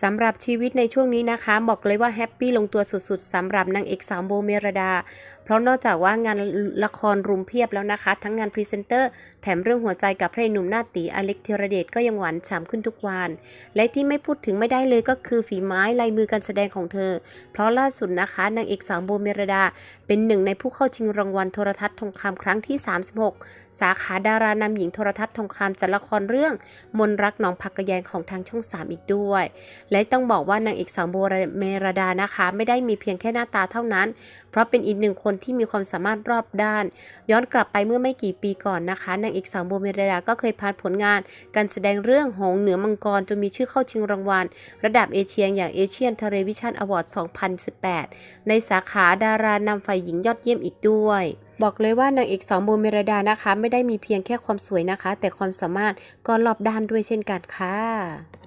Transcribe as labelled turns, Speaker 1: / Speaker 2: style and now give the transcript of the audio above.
Speaker 1: สำหรับชีวิตในช่วงนี้นะคะ บอกเลยว่าแฮปปี้ลงตัวสุดๆสำหรับนางเอกสาวโบเมรดา เพราะนอกจากว่างานละครรุมเพียบแล้วนะคะ ทั้งงานพรีเซนเตอร์ แถมเรื่องหัวใจกับพระหนุ่มหน้าตีอเล็กธีรเดชก็ยังหวานฉ่ำขึ้นทุกวัน และที่ไม่พูดถึงไม่ได้เลยก็คือฝีไม้ลายมือการแสดงของเธอ เพราะล่าสุดนะคะนางเอกสาวโบเมรดา เป็นหนึ่งในผู้เข้าชิงรางวัลโทรทัศน์ทองคำครั้งที่ 36 สาขาดารานำหญิงโทรทัศน์ทองคำจากละครเรื่อง มนรักหนองผักกระแยงของทางช่อง 3 อีกด้วยและต้องบอกว่านางเอกสาวโบเมรดานะคะ ไม่ได้มีเพียงแค่หน้าตาเท่านั้น เพราะเป็นอีกหนึ่งคนที่มีความสามารถรอบด้าน ย้อนกลับไปเมื่อไม่กี่ปีก่อนนะคะนางเอกสาวโบเมรดาก็เคยผ่านผลงาน การแสดงเรื่องหงเหนือมังกรจนมีชื่อเข้าชิงรางวัล ระดับเอเชียอย่างเอเชียนเทเลวิชันอวอร์ด 2018 ในสาขาดารานำฝ่ายหญิงยอดเยี่ยมอีกด้วยบอกเลยว่านางเอกสองโบเมรดานะคะ ไม่ได้มีเพียงแค่ความสวยนะคะ แต่ความสามารถก็รอบด้านด้วยเช่นกันค่ะ